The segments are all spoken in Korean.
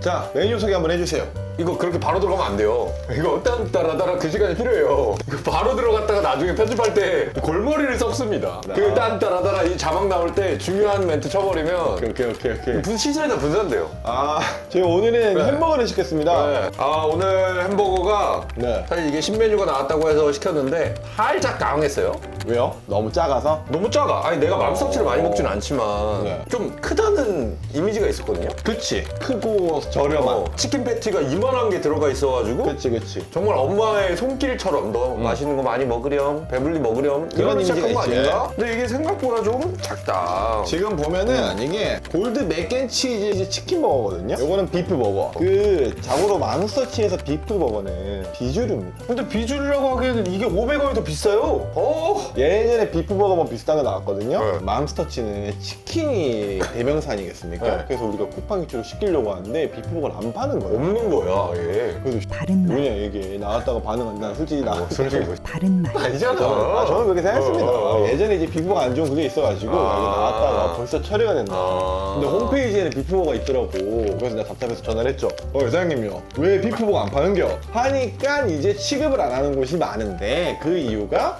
자 메뉴 소개 한번 해주세요. 이거 그렇게 바로 들어가면 안 돼요. 이거 딴따라따라 그 시간이 필요해요. 이거 바로 들어갔다가 나중에 편집할 때 골머리를 썩습니다. 그 딴따라따라 이 자막 나올 때 중요한 멘트 쳐버리면 오케이 오케이 오케이. 분 시선이 다 분산돼요. 아 저희 오늘은 햄버거를 시켰습니다. 네. 아 오늘 햄버거가 네. 사실 이게 신메뉴가 나왔다고 해서 시켰는데 살짝 당황했어요. 왜요? 너무 작아서? 너무 작아. 아니 내가 맘스터치를 많이 먹진 않지만 네. 좀 크다는 이미지가 있었거든요. 그치. 크고 저렴한. 어, 치킨 패티가 이만한 게 들어가 있어가지고 그치 그치. 정말 엄마의 손길처럼 너 맛있는 거 많이 먹으렴 배불리 먹으렴 이런 시작한 이미지가 거 있지. 아닌가? 근데 이게 생각보다 좀 작다. 지금 보면은 이게 골드 맥앤치즈 치킨 버거거든요. 요거는 비프 버거. 그 자고로 맘스터치에서 비프 버거는 비주류입니다. 근데 비주류라고 하기에는 이게 500원이 더 비싸요. 어? 예전에 비프 버거 뭐 비슷한 거 나왔거든요. 네. 맘스터치는 치킨이 대명사 아니겠습니까? 네. 그래서 우리가 쿠팡 이쪽으로 시키려고 하는데 비프 버거를 안 파는 거예요. 없는 거야 얘. 그래서 바른 말, 뭐냐 이게 나왔다고 반응한다. 난 솔직히 나 솔직히 뭐 바른 말, 아니잖아. 저는, 아, 저는 그렇게 생각했습니다. 어, 어, 어. 예전에 이제 비프가 안 좋은 그게 있어가지고 아. 여기 나왔다가 벌써 처리가 된다. 아. 근데 홈페이지에는 비프버가 있더라고. 그래서 내가 답답해서 전화를 했죠. 어, 회장님요. 왜 비프버가 안 파는겨? 하니까 이제 취급을 안 하는 곳이 많은데 그 이유가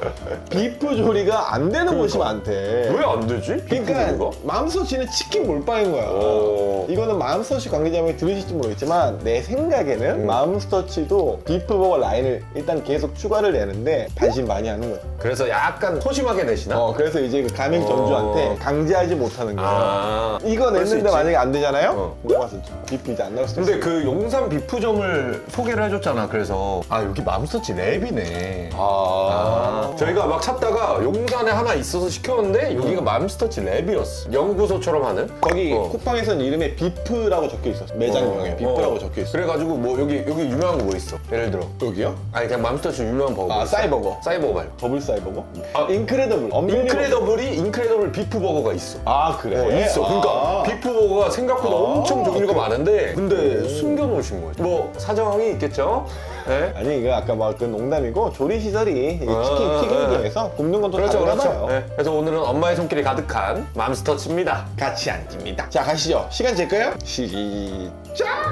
비프 조리가 안 되는 곳이 많대. 왜 안 되지? 그러니까? 맘스터치는 치킨 몰빵인 거야. 오. 이거는 맘스터치 관계자분이 들으실지 모르겠지만 내 생각에는 음. 맘스터치도 비프버거 라인을 일단 계속 추가를 내는데 반신 많이 하는 거야. 그래서 약간 소심하게 내시나? 어, 그래서 이제 그 가맹 전주한테 어. 강제하지 못하는 거야. 아. 이거 그럴 수 냈는데 있지. 만약에 안 되잖아요? 어. 때 비프 이제 안 나올 수도 근데 있어. 그 용산 비프점을 소개를 해줬잖아. 그래서 아 여기 맘스터치 랩이네. 아. 저희가 막 찾다가 용산에 하나 있어서 시켰는데 여기가 맘스터치 랩이었어. 연구소처럼 하는. 거기 어. 쿠팡에서는 이름에 비프라고 적혀 있었어. 매장명에 어, 비프라고 어. 적혀 있어. 그래가지고 뭐 여기 여기 유명한 거 뭐 있어? 예를 들어. 여기요? 아니 그냥 맘스터치 유명한 버거. 아, 있어. 싸이버거. 싸이버거 말고. 더블 사이버거? 아, 인크레더블. 엄밀히 인크레더블이 인크레더블 비프 버거가 있어. 아 그래? 어, 있어. 그러니까 아. 비프 버거가 생각보다 아, 엄청 종류가 많은데 근데 오. 숨겨놓으신 거예요. 뭐 사정이 있겠죠? 네? 아니 이거 아까 막 그 농담이고 조리 시설이 이 아, 치킨 아, 튀기기 아. 위해서 굽는 건또 그렇죠, 다른가 그렇죠. 네. 그래서 오늘은 엄마의 손길이 가득한 맘스터치입니다. 같이 앉습니다. 자 가시죠. 시간 잴까요? 시작.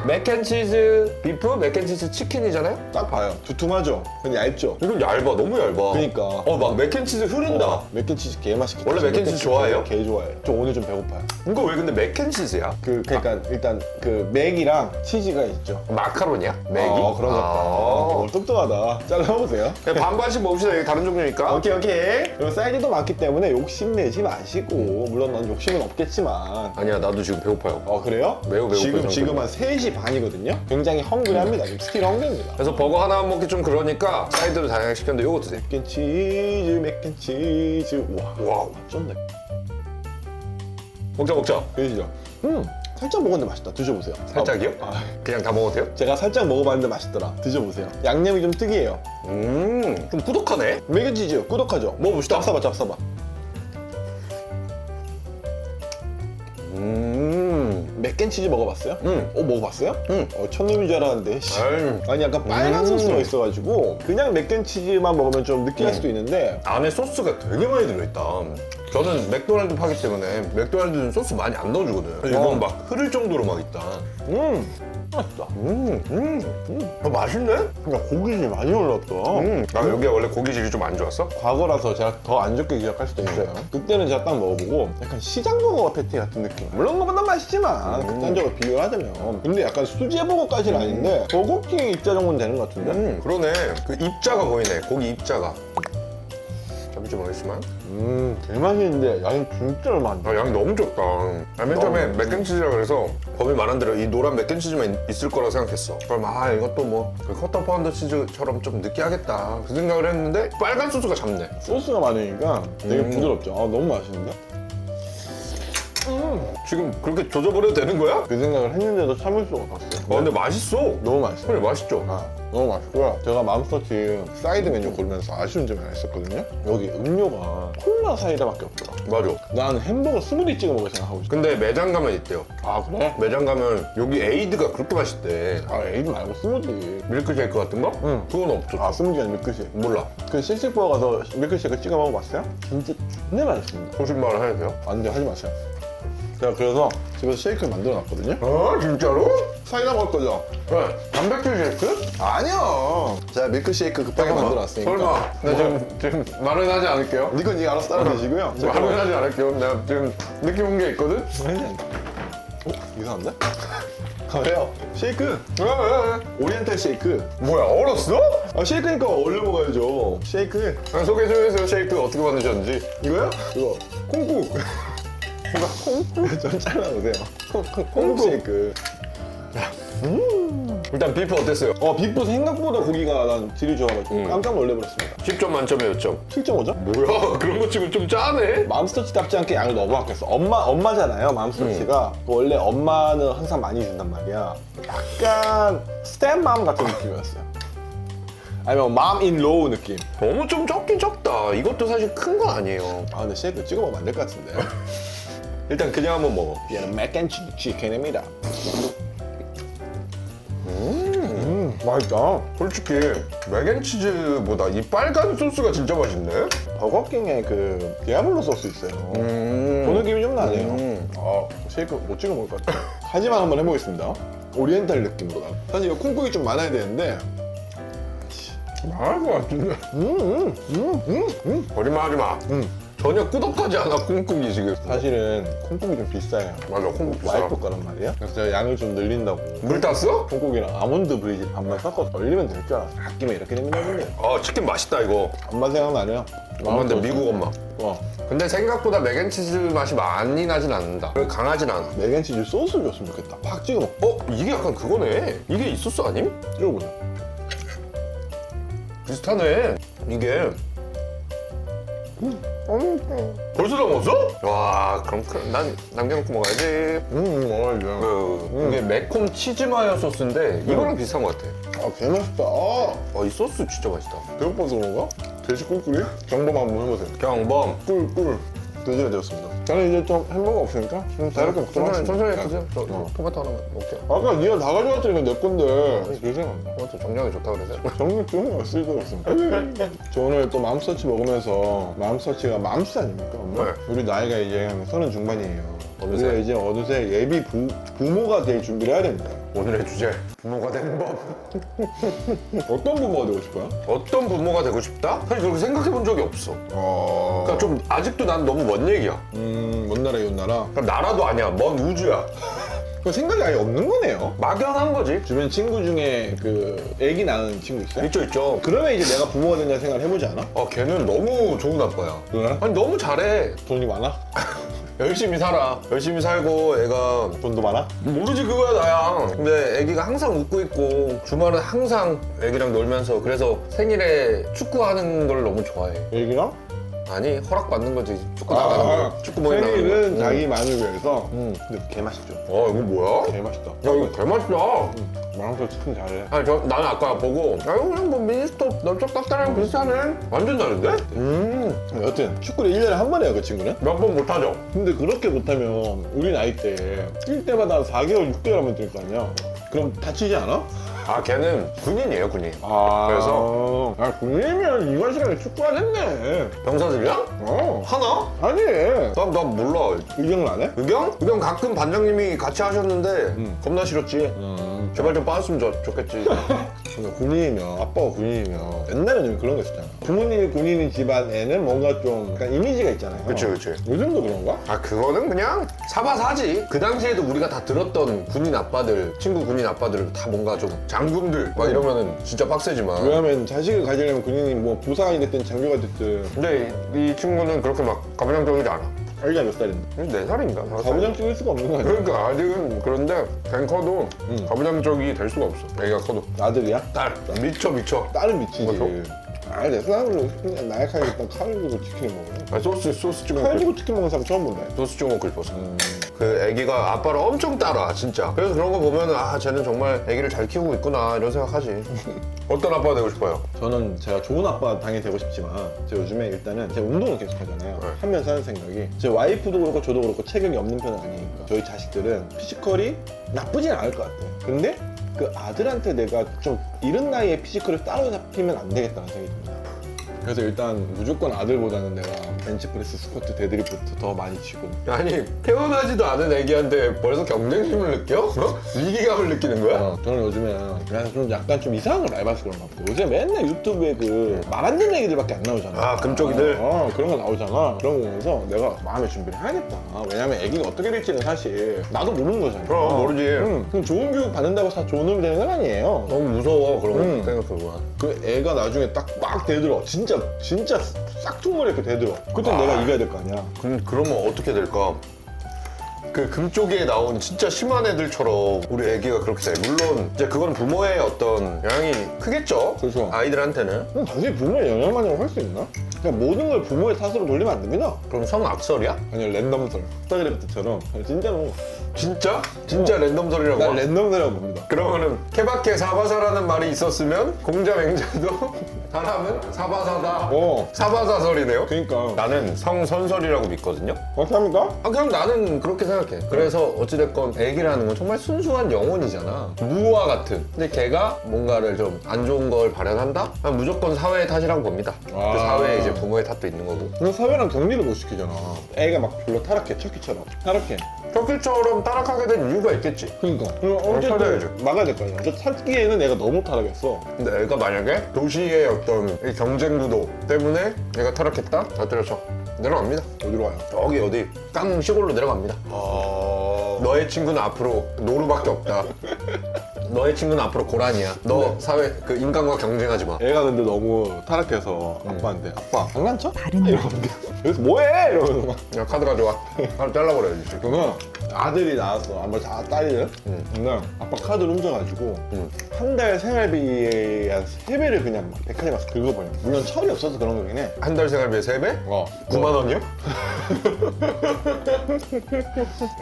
맥앤치즈 비프, 맥앤치즈 치킨이잖아요? 딱 봐요. 두툼하죠? 근데 얇죠? 이건 얇아, 너무 얇아. 그니까. 어, 막 맥앤치즈 흐른다. 어, 맥앤치즈 개 맛있게. 원래 맥앤치즈 좋아해요? 개 좋아해요. 저 오늘 좀 배고파요. 이거 왜 근데 맥앤치즈야? 그 그러니까 일단 그 맥이랑 치즈가 있죠. 마카로니야? 맥이? 어, 그런 것 같다. 아. 어, 똑똑하다. 잘라보세요. 그냥 반반씩 먹읍시다. 이게 다른 종류니까. 오케이 오케이. 그리고 사이즈도 많기 때문에 욕심내지 마시고 물론 난 욕심은 없겠지만 아니야, 나도 지금 배고파요. 어 그래요? 매우 배고플 지금. 지금 한 3시 반이거든요. 굉장히 헝그리합니다. 지금 스틸 헝그리입니다. 그래서 버거 하나 먹기 좀 그러니까 사이드로 다양하게 시켰는데 요거 드세요. 맥앤치즈 맥앤치즈 와 와우. 쩐네. 먹자, 먹자. 보이시죠? 음 살짝 먹었는데 맛있다. 드셔보세요. 살짝이요? 아, 아, 그냥 다 먹어도 돼요? 제가 살짝 먹어봤는데 맛있더라. 드셔보세요. 양념이 좀 특이해요. 음, 좀 꾸덕하네? 맥앤치즈 꾸덕하죠? 먹어봅시다. 짭싸봐 짭싸봐. 맥앤치즈 먹어봤어요? 음. 어 먹어봤어요? 음. 어 첫놈인 줄 알았는데 씨. 아니 약간 빨간 음. 소스가 있어가지고 그냥 맥앤치즈만 먹으면 좀 느끼할 음. 수도 있는데 안에 소스가 되게 많이 들어있다. 저는 맥도날드 파기 때문에 맥도날드는 소스 많이 안 넣어주거든. 이건 막 흐를 정도로 막 있다. 음 맛있다 음, 음, 음. 어, 맛있네? 그러니까 고기질이 많이 올랐다 음. 아, 여기가 원래 고기질이 좀 안 좋았어? 과거라서 제가 더 안 좋게 기억할 수도 있어요 그때는 제가 딱 먹어보고 약간 시장 버거 패티 같은 느낌 물론 그보다 맛있지만 음. 극단적으로 비교를 하자면 근데 약간 수제 버거까지는 아닌데 버거킹 입자 정도는 되는 것 같은데 음, 그러네. 그 입자가 보이네. 고기 입자가. 잠시 좀 어렵지만. 음 개맛있는데 양이 진짜 많다 아, 양이 너무 적다. 아, 맨 처음에 너무 맥앤치즈라 그래서 범이 말한 대로 이 노란 맥앤치즈만 있- 있을 거라고 생각했어. 그럼 아 이것도 뭐그 커터 파운드 치즈처럼 좀 느끼하겠다 그 생각을 했는데 빨간 소스가 잡네. 소스가 많으니까 되게 음. 부드럽죠 아 너무 맛있는데? 지금 그렇게 조져버려도 되는 거야? 그 생각을 했는데도 참을 수가 없었어요 아 근데 맛있어. 너무 맛있어요 그래 맛있죠. 아, 너무 맛있고요. 제가 맘스터치 사이드 메뉴 고르면서 아쉬운 점이 하나 있었거든요. 여기 음료가 콜라 사이다밖에 없더라. 맞아. 난 햄버거 스무디 찍어 먹을 생각하고 있어. 근데 매장 가면 있대요. 아 그래? 매장 가면 여기 에이드가 그렇게 맛있대. 아 에이드 말고 스무디. 밀크쉐이크 같은 거? 응. 그건 없죠. 아 스무디가 아니라 밀크쉐이크. 몰라. 그 실식버거 가서 밀크쉐이크 찍어 먹어봤어요? 진짜 존나 맛있습니다. 거짓말을 해야 돼요? 안 돼 하지 마세요. 제가 그래서 집에서 쉐이크를 만들어 놨거든요. 어 진짜로? 사이다 먹을 거죠? 네. 단백질 쉐이크? 아니요. 제가 밀크 쉐이크 급하게 만들어 놨으니까. 설마. 나 지금 지금 말은 하지 않을게요. 이건 니가 알아서 따라 드시고요. 말은 하지 않을게요. 내가 지금 느낌 온 게 있거든. 어? 이상한데? 왜요? 쉐이크. 왜, 왜, 왜? 오리엔탈 쉐이크. 뭐야 얼었어? 아 쉐이크니까 얼려 먹어야죠. 쉐이크. 아, 소개 좀 해주세요. 쉐이크 어떻게 만드셨는지. 이거요? 이거 콩국. 뭔가 콩국 좀 잘라보세요. 콩국 쉐이크. 일단 비프 어땠어요? 어 비프 생각보다 고기가 난 질이 좋아가지고 깜짝 놀래버렸습니다. 10점 만점에 몇 점? 7.5점? 뭐야 그런 거 치고 좀 짜네? 맘스터치답지 않게 양을 너무 아꼈어. 엄마 엄마잖아요. 맘스터치가 원래 엄마는 항상 많이 준단 말이야. 약간 스텝맘 같은 느낌이었어요. 아니면 맘인로우 느낌. 너무 좀 적긴 적다. 이것도 사실 큰건 아니에요. 아 근데 쉐이크 찍어 먹으면 안 될 것 같은데. 일단 그냥 한번 먹어. 얘는 맥앤치즈 치킨입니다. 음, 맛있다. 솔직히 맥앤치즈보다 이 빨간 소스가 진짜 맛있네. 버거킹에 그 디아블로 소스 있어요. 음. 그 느낌이 좀 나네요. 음. 아, 쉐이크 못 찍어 먹을 것 같아요. 하지만 한번 해보겠습니다. 오리엔탈 나. 사실 이거 콩국이 좀 많아야 되는데. 말할 것 같은데. 음, 음, 음, 음, 음. 거짓말 하지 마. 음. 전혀 꾸덕하지 않아, 콩국이 지금. 사실은 콩국이 좀 비싸요. 맞아, 콩국 비싸. 와이프 거란 말이야. 그래서 제가 양을 좀 늘린다고. 물 땄어? 콩국이랑 아몬드 브리즈 반만 섞어서 얼리면 될 줄 알았어. 아끼면 이렇게 됩니다군요. 아, 치킨 맛있다, 이거. 엄마 생각나네요. 엄마인데 미국 엄마. 어, 근데 생각보다 맥앤치즈 맛이 많이 나진 않는다. 그리고 강하진 않아. 맥앤치즈 소스 줬으면 좋겠다. 팍 찍어 먹고. 어? 이게 약간 그거네. 이게 이 소스 아님? 찍어보자. 비슷하네. 이게. 벌써 다 먹었어? 와, 그럼 그- 난 남겨놓고 먹어야지. 음, 먹어야죠. 그, 이게 매콤 치즈 마요 소스인데 이거랑 비슷한 것 같아. 아, 개 맛있다. 아, 어, 이 소스 진짜 맛있다. 배고파서 그런가? 돼지 꿀꿀이? 경범 한번 해보세요. 경범. 꿀꿀. 돼지가 되었습니다. 저는 이제 좀 햄버거 없으니까 좀 다르게 먹도록 천천히, 천천히 하겠습니다. 해주세요. 저 어. 토마토 하나만 먹게요. 아까 니가 다 가져왔더니 내 건데. 죄송합니다. 토마토 정량이 좋다 그래서. 정말 좀 쓸데가 없습니다. 저 오늘 또 맘스터치 먹으면서 맘스터치가 맘스 아닙니까? 엄마? 네. 우리 나이가 이제 서른 중반이에요. 어느새? 우리가 이제 어느새 예비 부, 부모가 될 준비를 해야 됩니다. 오늘의 주제. 부모가 되는 법. 어떤 부모가 되고 싶어요? 어떤 부모가 되고 싶다? 사실 그렇게 생각해 본 적이 없어. 어... 그러니까 좀 아직도 난 너무 먼 얘기야. 음, 먼 나라 이웃 나라. 그러니까 나라도 아니야. 먼 우주야. 그 생각이 아예 없는 거네요. 막연한 거지. 주변 친구 중에 그 애기 낳은 친구 있어요? 있죠, 있죠. 그러면 이제 내가 부모가 된다는 생각을 해보지 않아? 아, 걔는 너무 좋은 아빠야. 왜? 아니, 너무 잘해. 돈이 많아? 열심히 살아. 열심히 살고 애가 돈도 많아? 모르지 그거야 나야. 근데 애기가 항상 웃고 있고 주말은 항상 애기랑 놀면서 그래서 생일에 축구하는 걸 너무 좋아해. 애기랑? 아니 허락받는 거지. 축구 나가는 거. 축구 모임 나가는 거. 생일은 응. 자기 마음을 위해서 응. 근데 개맛있죠? 어 이거 뭐야? 개맛있다 야 이거 개맛있다. 마랑도 치킨 잘해 아니 저 나는 아까 보고 아 이거 그냥 뭐 미니스톱 넓적 닭다랑 비슷하네. 완전 다른데? 음 여튼 축구를 1년에 한 번 해요 그 친구는? 몇 번 못하죠. 근데 그렇게 못하면 우리 나이 때 뛸 때마다 4개월, 6개월 하면 뛸거 아니야? 그럼 다치지 않아? 아 걔는 군인이에요 군인. 아 그래서? 아 군인이면 이관 시간에 축구 안 했네 병사들이랑? 어 하나? 아니 난, 난 몰라. 의경을 안 해? 의경? 의경 가끔 반장님이 같이 하셨는데 겁나 싫었지. 음 제발 좀 빠졌으면 좋, 좋겠지. 근데 군인이면 아빠가 군인이면 옛날에는 그런 거 있었잖아 부모님이 군인인 집안 애는 뭔가 좀 약간 이미지가 있잖아요 그치, 그치. 요즘도 그런가? 아 그거는 그냥 사바사지. 그 당시에도 우리가 다 들었던 군인 아빠들, 친구 군인 아빠들 다 뭔가 좀 장군들 막 이러면은 진짜 빡세지만. 왜냐면 자식을 가지려면 군인이 뭐 부사관이 됐든 장교가 됐든 근데 이, 이 친구는 그렇게 막 가부장적이지 않아. 알기가 몇 살인데 네 살인가? 다섯 살? 가부장 찍을 수가 없는 거 아니야? 그러니까 아직은 그런데 뱅 커도 음. 가부장적이 될 수가 없어. 애가 커도. 아들이야? 딸 미쳐 미쳐. 딸은 미치지 뭐죠? 아니 내 사람으로 그냥 나약하게 일단 칼을 주고 치킨을 먹어 아, 소스 소스 찍어 칼 먹고 주고 치킨 먹는 사람 처음 본다 소스 찍어 먹고 싶어서. 그 애기가 아빠를 엄청 따라 진짜. 그래서 그런 거 보면은 아 쟤는 정말 애기를 잘 키우고 있구나 이런 생각하지. 어떤 아빠가 되고 싶어요? 저는 제가 좋은 아빠 당연히 되고 싶지만 제가 요즘에 일단은 제가 운동을 계속 하잖아요 네. 하면서 하는 생각이 제 와이프도 그렇고 저도 그렇고 체격이 없는 편은 아니니까 저희 자식들은 피지컬이 나쁘진 않을 것 같아요 근데 그 아들한테 내가 좀 이른 나이에 피지컬을 따라잡히면 안 되겠다는 생각이 듭니다 그래서 일단 무조건 아들보다는 내가 벤치프레스, 스쿼트, 데드리프트 더 많이 치고 아니 태어나지도 않은 애기한테 벌써 경쟁심을 느껴? 어? 위기감을 느끼는 거야? 어, 저는 요즘에 그냥 좀 약간 좀 이상한 걸 많이 봐서 그런 것 같고 요새 맨날 유튜브에 그 말안 되는 얘기들밖에 안 나오잖아 아, 금쪽이들? 어, 그런 거 나오잖아 그런 거 보면서 내가 마음의 준비를 해야겠다 왜냐면 애기가 어떻게 될지는 사실 나도 모르는 거잖아 그럼, 모르지. 응, 그럼 좋은 교육 받는다고 다 좋은 놈이 되는 건 아니에요 너무 무서워 그런 거 음. 생각해보면 그 애가 나중에 딱 막 대들어 진짜 진짜 싹퉁머리 이렇게 대들어 그때 아. 내가 이겨야 될 거 아니야 그럼, 그러면 어떻게 될까? 그 금쪽에 나온 진짜 심한 애들처럼 우리 애기가 그렇게 돼. 물론 이제 그건 부모의 어떤 영향이 크겠죠. 그렇죠. 아이들한테는. 그럼 당연히 부모의 영향만이라고 할 수 있나? 그냥 모든 걸 부모의 탓으로 돌리면 안 됩니다 그럼 성 악설이야? 아니 랜덤설 스타그래프트처럼 진짜로 진짜? 진짜 랜덤설이라고? 난 봐. 랜덤설이라고 봅니다 그러면은 케바케 사바사라는 말이 있었으면 공자 맹자도 사람은 사바사다. 어 사바사설이네요. 그러니까 나는 성선설이라고 믿거든요. 어떻게 합니까? 아 그냥 나는 그렇게 생각해. 그래서 어찌됐건 애기라는 건 정말 순수한 영혼이잖아. 무와 같은. 근데 걔가 뭔가를 좀 안 좋은 걸 발현한다? 그럼 무조건 사회의 탓이라고 봅니다. 아. 그 사회에 이제 부모의 탓도 있는 거고. 그럼 사회랑 격리를 못 시키잖아 애가 막 별로 타락해 척키처럼 타락해 척키처럼 타락하게 된 이유가 있겠지. 그러니까 그럼 찾아야죠. 어쨌든 막아야 될 거 아니야 저 찾기에는 애가 너무 타락했어 근데 애가 만약에 도시의 어떤 이 경쟁 구도 때문에 얘가 타락했다? 엎드려서 내려갑니다. 어디로 와요? 저기 어디 깡 시골로 내려갑니다. 너의 친구는 앞으로 노루밖에 없다. 너의 친구는 앞으로 고란이야. 너 사회 그 인간과 경쟁하지 마. 애가 근데 너무 타락해서 아빠한테 아빠 장난쳐? 말. 이러면 여기서 뭐해? 이러면서 막 야 카드 가져와. 카드 잘라버려야지. 지금. 그러면 아들이 나왔어 아마 다 딸이는 응. 근데 아빠 카드를 훔쳐가지고 응. 한달 생활비에 한 세배를 그냥 막 백화점 가서 긁어버려 물론 철이 없어서 그런 거긴 해 한 달 생활비에 3배? 어, 9만 원이요?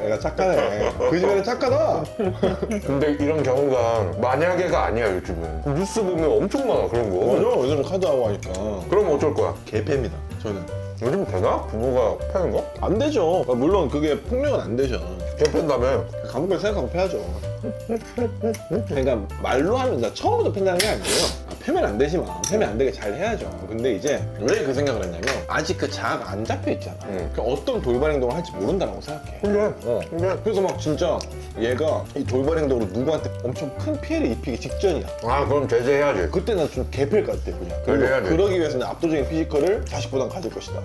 애가 착하네 그 집에는 착하다 근데 이런 경우가 만약에가 아니야 요즘은. 뉴스 보면 엄청 많아 그런 거. 맞아 요즘 카드하고 하니까 그럼 어쩔 거야? 개패입니다 저는 요즘 되나? 부모가 패는 거? 안 되죠 물론 그게 폭력은 안 되죠 개팬다며. 감옥을 생각하고 패야죠 그러니까 말로 하면 나 처음부터 팬다는 게 아니고요 아, 패면 안 되지만 패면 안 되게 잘 해야죠 근데 이제 왜 그 생각을 했냐면 아직 그 자아가 안 잡혀 있잖아 응. 그 어떤 돌발 행동을 할지 모른다고 생각해 근데 어. 근데 그래서 막 진짜 얘가 이 돌발 행동으로 누구한테 엄청 큰 피해를 입히기 직전이야 아 그럼 제재해야지. 그때 난좀것 같아 그냥 그래야 돼. 그리고 그러기 위해서는 압도적인 피지컬을 자식보단 가질 것이다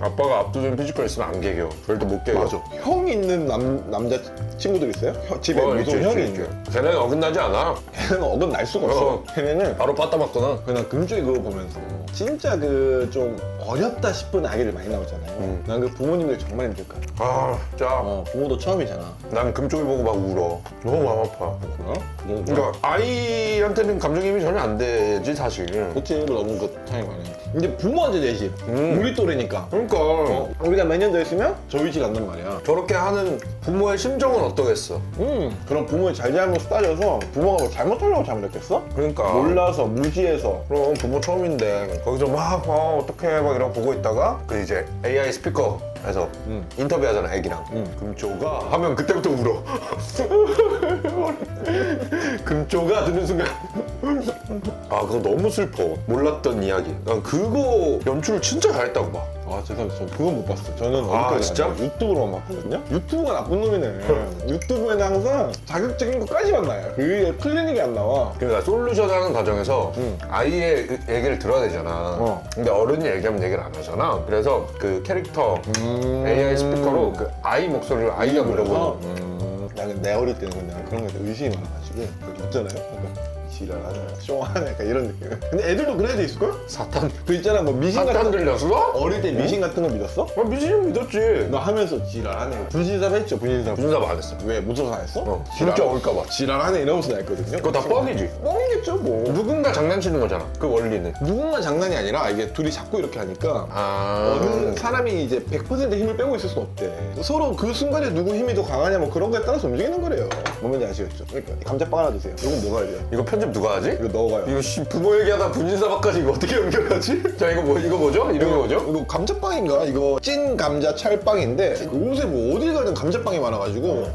아빠가 압도적인 피지컬 있으면 안 개겨. 절대 못 개겨. 형 있는 남, 남자 친구들 있어요? 형- 집에 어, 무서운 있지, 형이 있지, 있는 있지. 걔네는 어긋나지 않아. 걔는 어긋날 수가 없어 어. 걔네는 바로 빠따 맞거나. 그냥 금쪽이 그거 보면서 진짜 그 좀 어렵다 싶은 아기들 많이 나오잖아요 음. 난그 부모님들 정말 힘들 거야 아, 진짜. 어, 부모도 처음이잖아 난 금쪽이 보고 막 울어. 너무 마음 아파. 그렇구나? 뭐, 그러니까 아이한테는 감정이입이 전혀 안 되지 사실. 그치 너무 그 차이 많이 이제 부모한테 대신. 음. 우리 또래니까. 그러니까. 어, 우리가 몇 년 더 있으면? 저희집 간단 말이야. 저렇게 하는 부모의 심정은 어떠겠어? 음. 그럼 부모의 잘잘못 따져서 부모가 뭐 잘못하려고 잘못했겠어? 그러니까. 몰라서 무지해서. 그럼 부모 처음인데 거기서 막 어, 어떡해 막 이러고 보고 있다가 그 이제 AI 스피커 에서 음. 인터뷰하잖아 애기랑. 음. 금조가 하면 그때부터 울어. 금조가 듣는 순간. 아 그거 너무 슬퍼. 몰랐던 이야기. 난 그거 연출을 진짜 잘했다고 봐 아 죄송합니다. 저 그건 못 봤어요. 저는 아, 어디까지 진짜? 아니라 유튜브로만 봤거든요. 유튜브가 나쁜 놈이네. 유튜브에는 항상 자극적인 것까지만 나요. 그게 클리닉이 안 나와. 그러니까 솔루션 하는 과정에서 음. 아이의 그 얘기를 들어야 되잖아. 어. 근데 어른이 얘기하면 얘기를 안 하잖아. 그래서 그 캐릭터 음. AI 스피커로 그 아이 목소리를 아이가 물어보는 음. 나는 내 어릴 때는 근데 그런 거에 의심이 많아가지고 있잖아요. 약간 지랄하네 쇼하네 약간 이런 느낌 근데 애들도 그래야 돼 있을걸? 사탄 그 있잖아 뭐 미신 사탄 같은 거 들렸어? 어릴 때 미신 같은 거 믿었어? 아, 미진이 믿었지 너 하면서 지랄하네 분신삽 했죠 분신삽 무슨 사안 했어 왜 무서워서 안 했어? 어, 진짜 올까봐 지랄하네 이러면서 나 했거든요 그거 다 뻥이지 뻥이겠죠 뭐 누군가 장난치는 거잖아 그 원리는 누군가 장난이 아니라 이게 둘이 자꾸 이렇게 하니까 아 어느 사람이 이제 100% 힘을 빼고 있을 수 없대. 서로 그 순간에 누구 힘이 더 강하냐 뭐 그런 거에 따라서 움직이는 거래요. 뭔지 아시겠죠? 그러니까 감자빵 하나 드세요. 이건 뭐가 돼요? 이거 편집 누가 하지? 이거 넣어가요. 이거 씨 부모 얘기하다 분신사박까지 이거 어떻게 연결하지? 자 이거 뭐 이거 뭐죠? 이름이 뭐죠? 이거 감자빵인가? 이거 찐 감자 찰빵인데 요새 뭐 어딜 가든 감자빵이 많아가지고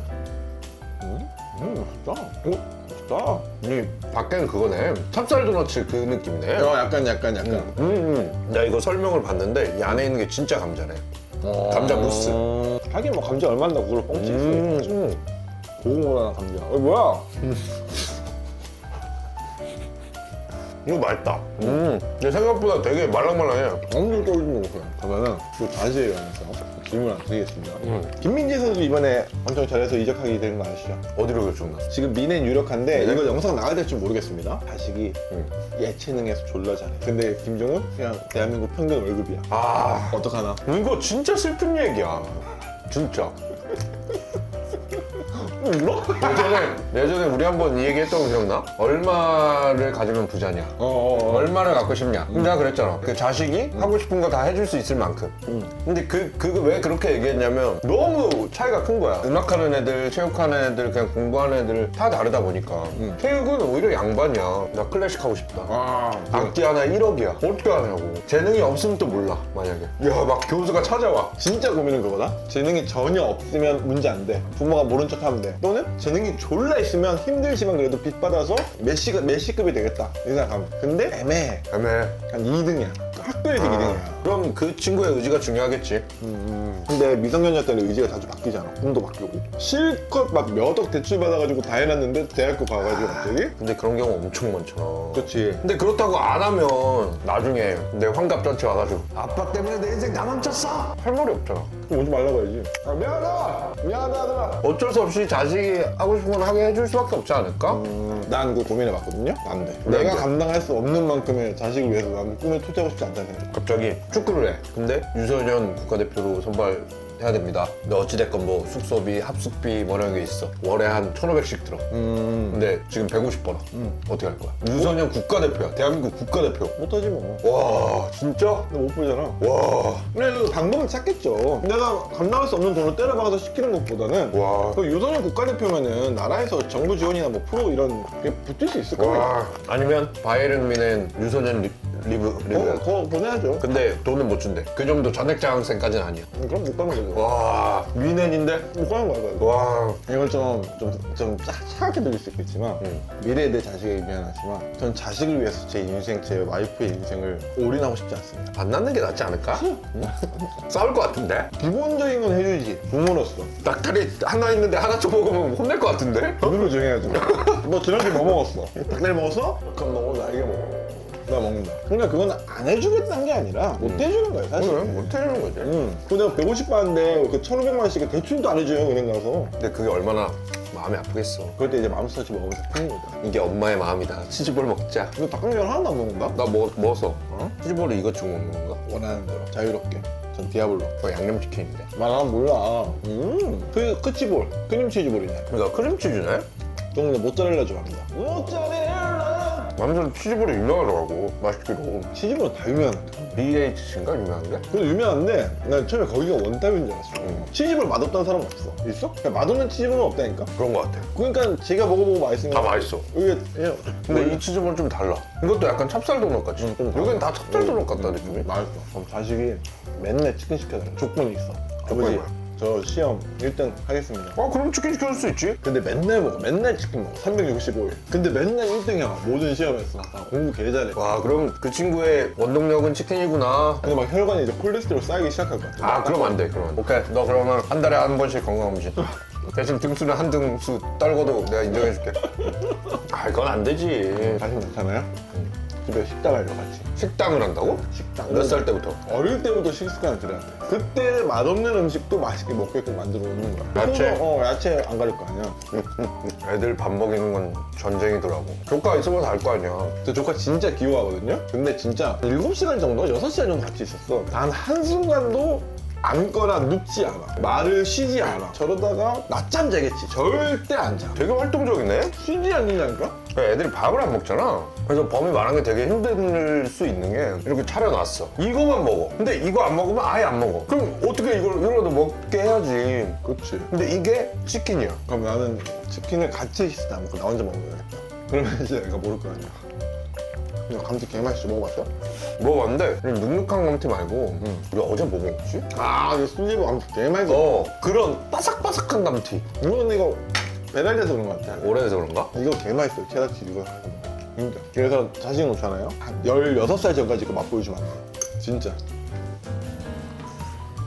음, 음 맛있다. 어? 맛있다. 이 밖에는 그거네. 찹쌀 도너츠 그 느낌이네. 어, 약간 약간 약간. 음, 음. 나 이거 설명을 봤는데 이 안에 있는 게 진짜 감자네. 감자 무스. 어, 하긴 뭐 감자 얼마 나고 그걸 뻥치지. 음. 고구마랑 감자. 어 뭐야? 이거 맛있다. 음. 근데 생각보다 되게 말랑말랑해. 엄청 쫄지 먹었어요. 그러면은 그 다시에 관해서 질문 안 드리겠습니다. 김민재 선수 이번에 엄청 잘해서 이적하게 된 거 아시죠? 어디로 결정 났어? 지금 미는 유력한데 네. 이거 영상 나가야 될지 모르겠습니다. 자식이 음. 예체능에서 졸라 잘해. 근데 김종은 그냥 대한민국 평균 월급이야. 아, 어떡하나? 이거 진짜 슬픈 얘기야. 진짜. 울어? 예전에, 예전에 우리 한 번 이 얘기 했던 거 기억나? 얼마를 가지면 부자냐? 어, 어, 어. 얼마를 갖고 싶냐? 내가 그랬잖아. 그 자식이 하고 싶은 거 다 해줄 수 있을 만큼. 근데 그, 그, 왜 그렇게 얘기했냐면 너무 차이가 큰 거야. 음악하는 애들, 체육하는 애들, 그냥 공부하는 애들 다 다르다 보니까. 체육은 오히려 양반이야. 나 클래식 하고 싶다. 아, 악기 하나 1억이야. 어떻게 하냐고. 재능이 없으면 또 몰라, 만약에. 야, 막 교수가 찾아와. 진짜 고민은 그거다. 재능이 전혀 없으면 문제 안 돼. 부모가 모른 척 하면 돼. 또는 재능이 졸라 있으면 힘들지만 그래도 빚 받아서 메시가 메시급이 되겠다. 이 생각하면. 근데 애매해. 애매해. 한 2등이야. 학교에서 2등이야. 그럼 그 친구의 의지가 중요하겠지. 근데 미성년자 때는 의지가 자주 바뀌잖아. 꿈도 바뀌고. 실컷 막 몇 억 대출 받아가지고 다 해놨는데 대학교 가가지고 갑자기? 근데 그런 경우 엄청 많잖아. 그렇지. 근데 그렇다고 안 하면 나중에 내 환갑잔치 와가지고 아빠 때문에 내 인생 다 망쳤어! 할 말이 없잖아. 그럼 오지 말라고 해야지. 아, 미안하다! 미안하다, 하더라. 어쩔 수 없이 자식이 하고 싶은 건 하게 해줄 수밖에 없지 않을까? 음, 난 그거 고민해봤거든요. 안 돼. 왜 내가 안 돼? 감당할 수 없는 만큼의 자식을 위해서 난 꿈에 투자하고 싶지 않다는 생각. 갑자기 축구를 해. 근데 유소년 국가대표로 선발 해야 됩니다. 근데 어찌됐건 뭐 숙소비, 합숙비 뭐 이런 게 있어. 월에 한 1,500씩 들어. 음. 근데 지금 150 벌어. 어떻게 할 거야? 유소년 국가대표야. 대한민국 국가대표. 못하지 뭐. 와, 진짜? 근데 못 보잖아. 와. 근데 그 방법은 찾겠죠. 내가 감당할 수 없는 돈을 때려박아서 시키는 것보다는 와. 그 유소년 국가대표면은 나라에서 정부 지원이나 뭐 프로 이런 게 붙을 수 있을 거예요. 와. 아니면 바이에른 미넨 유소년 리, 리브 리브. 어, 그거 보내야죠. 근데 돈은 못 준대. 그 정도 전액장학생까지는 아니야. 그럼 못 가는 거죠. 와, 미넨인데? 못 가는 거야. 그거. 와. 이걸 좀, 좀, 좀 짜, 차갑게 들릴 수 있겠지만, 음. 미래에 대해 자식에게 미안하지만, 전 자식을 위해서 제 인생, 제 와이프의 인생을 올인하고 싶지 않습니다. 안 낳는 게 낫지 않을까? 싸울 것 같은데? 기본적인 건 해주지, 부모로서. 닭다리 하나 있는데 하나 좀 먹으면 혼낼 것 같은데? 비밀로 정해야죠. 뭐 저녁에 뭐 먹었어? 닭다리 먹었어? 그럼 너 오늘 날개 먹어. 나 먹는다. 그러니까 그건 안 해주겠다는 게 아니라 못 해주는 거예요, 사실. 그래, 못 해주는 거지. 응. 근데 내가 150 받는데 그 1,500만 원씩 대출도 안 해줘요, 은행 가서. 근데 그게 얼마나 마음이 아프겠어. 그럴 때 이제 맘스터치 먹으면서 푸는 거죠. 이게 엄마의 마음이다. 치즈볼 먹자. 근데 닭강정 하나도 안 먹는다? 나 뭐, 먹었어. 치즈볼을 이것 좀 먹는 건가? 원하는 대로 자유롭게. 전 디아블로. 그거 양념치킨인데. 말하면 몰라. 음. 그 크치볼, 크림치즈볼이네. 그러니까 크림치즈네? 저는 모짜렐라 좋아합니다. 모짜렐라. 남자는 치즈볼이 유명하더라고. 맛있기로. 치즈볼은 다 유명한데. BH인가 유명한 게? 그래도 유명한데 난 처음에 거기가 원탑인 줄 알았어. 치즈볼 맛없다는 사람 없어. 있어? 그냥 맛없는 치즈볼은 없다니까. 그런 것 같아. 그러니까 제가 먹어보고 맛있으면 다 맛있어. 이게 그냥 근데 이 치즈볼은 좀 달라. 이것도 약간 찹쌀 도넛 같지? 음, 좀 여기는 다. 찹쌀 도넛 같다 느낌이. 맛있어. 그럼 자식이 맨날 치킨 시켜달라. 조건이 있어. 조건이 아버지? 저 시험 1등 하겠습니다. 아 그럼 치킨 시켜줄 수 있지. 근데 맨날 먹어. 맨날 치킨 먹어. 365일. 근데 맨날 1등이야. 모든 시험에서. 나 공부 개 잘해. 와 그럼 그 친구의 원동력은 치킨이구나. 근데 막 혈관이 이제 콜레스테롤 쌓이기 시작할 것 같아. 아 그럼 안 돼. 그럼. 오케이. 너 그러면 한 달에 한 번씩 건강검진. 대신 등수는 한 등수 떨궈도 내가 인정해줄게. 아 이건 안 되지. 자신 괜찮아요? 집에 식당 하려 같이. 식당을 한다고? 식당. 몇 살 때부터? 어릴 때부터 식습관을 돼. 그때 맛없는 음식도 맛있게 먹게끔 만들어 놓는 거야. 야채? 어, 야채 안 가릴 거 아니야. 애들 밥 먹이는 건 전쟁이더라고. 조카 있으면 알거 아니야. 저 조카 진짜 귀여워하거든요? 근데 진짜 7시간 정도, 6시간 정도 같이 있었어. 단 한순간도 앉거나 눕지 않아. 말을 쉬지 않아. 저러다가 낮잠 자겠지. 절대 안 자. 되게 활동적이네. 쉬지 않는다니까? 애들이 밥을 안 먹잖아. 그래서 범이 말한 게 되게 힘들 수 있는 게 이렇게 차려놨어. 이거만 먹어. 근데 이거 안 먹으면 아예 안 먹어. 그럼 어떻게 이걸 이거라도 먹게 해야지. 그렇지. 근데 이게 치킨이야. 그럼 나는 치킨을 같이 시다 먹고 나 혼자 먹어야겠다. 그러면 이제 내가 모를 거 아니야. 근데 감튀 개 맛있어. 먹어봤어? 먹어봤는데 그냥 눅눅한 감튀 말고 우리 어제 뭐 먹었지? 아, 이거 술집에 감튀 개 맛있어. 어 그런 바삭바삭한 감튀. 이거는 이거 배달돼서 그런 것 같아 오래돼서 그런가? 이거 개 맛있어요. 체다치즈 이거. 진짜 그래서 자식 놓잖아요. 한 16살 전까지 이거 맛보여주면 안 돼요. 진짜.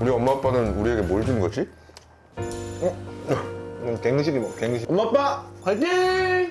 우리 엄마 아빠는 우리에게 뭘 준 거지? 이건 갱식이 뭐 갱식. 엄마 아빠 화이팅!